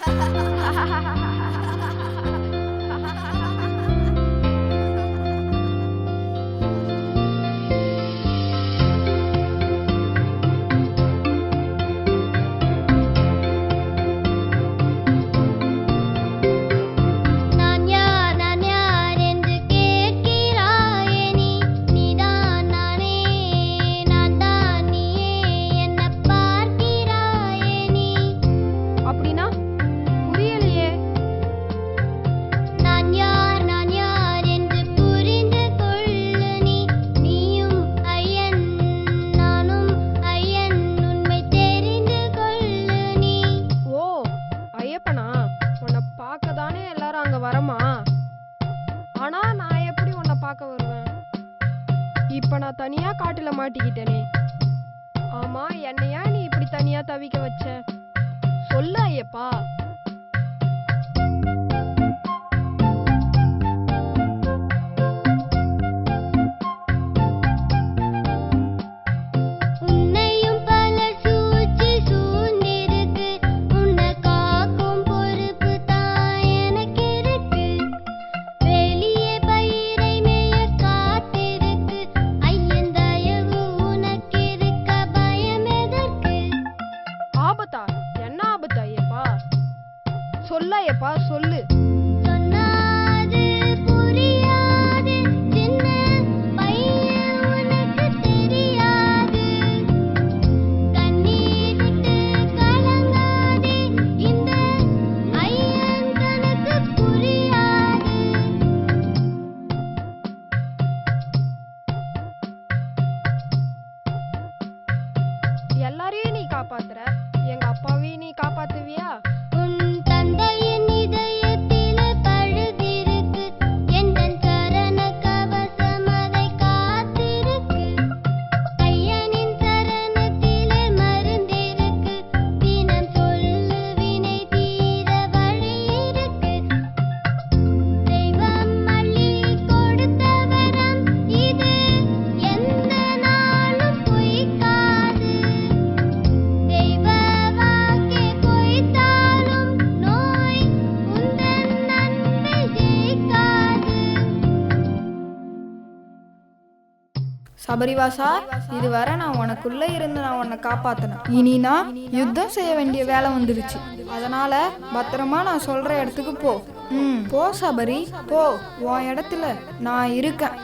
哈哈哈哈哈哈。ஐயப்பனா உன்னை பார்க்க தானே எல்லாரும் அங்க வரமா? ஆனா நான் எப்படி உன்னை பார்க்க வருவேன்? இப்ப நான் தனியா காட்டுல மாட்டிக்கிட்டேனே. ஆமா என்னையா நீ இப்படி தனியா தவிக்க வச்ச? சொல்ல ஐயப்பா. தனக்கு புரியாது. எல்லாரையும் நீ காப்பாத்துற. சபரிவாசா இதுவரை நான் உனக்குள்ள இருந்து நான் உன்னை காப்பாத்தினேன். இனி நான் யுத்தம் செய்ய வேண்டிய வேலை வந்துருச்சு. அதனால பத்திரமா நான் சொல்ற இடத்துக்கு போ. ம் போ சபரி போ. உன் இடத்துல நான் இருக்கேன்.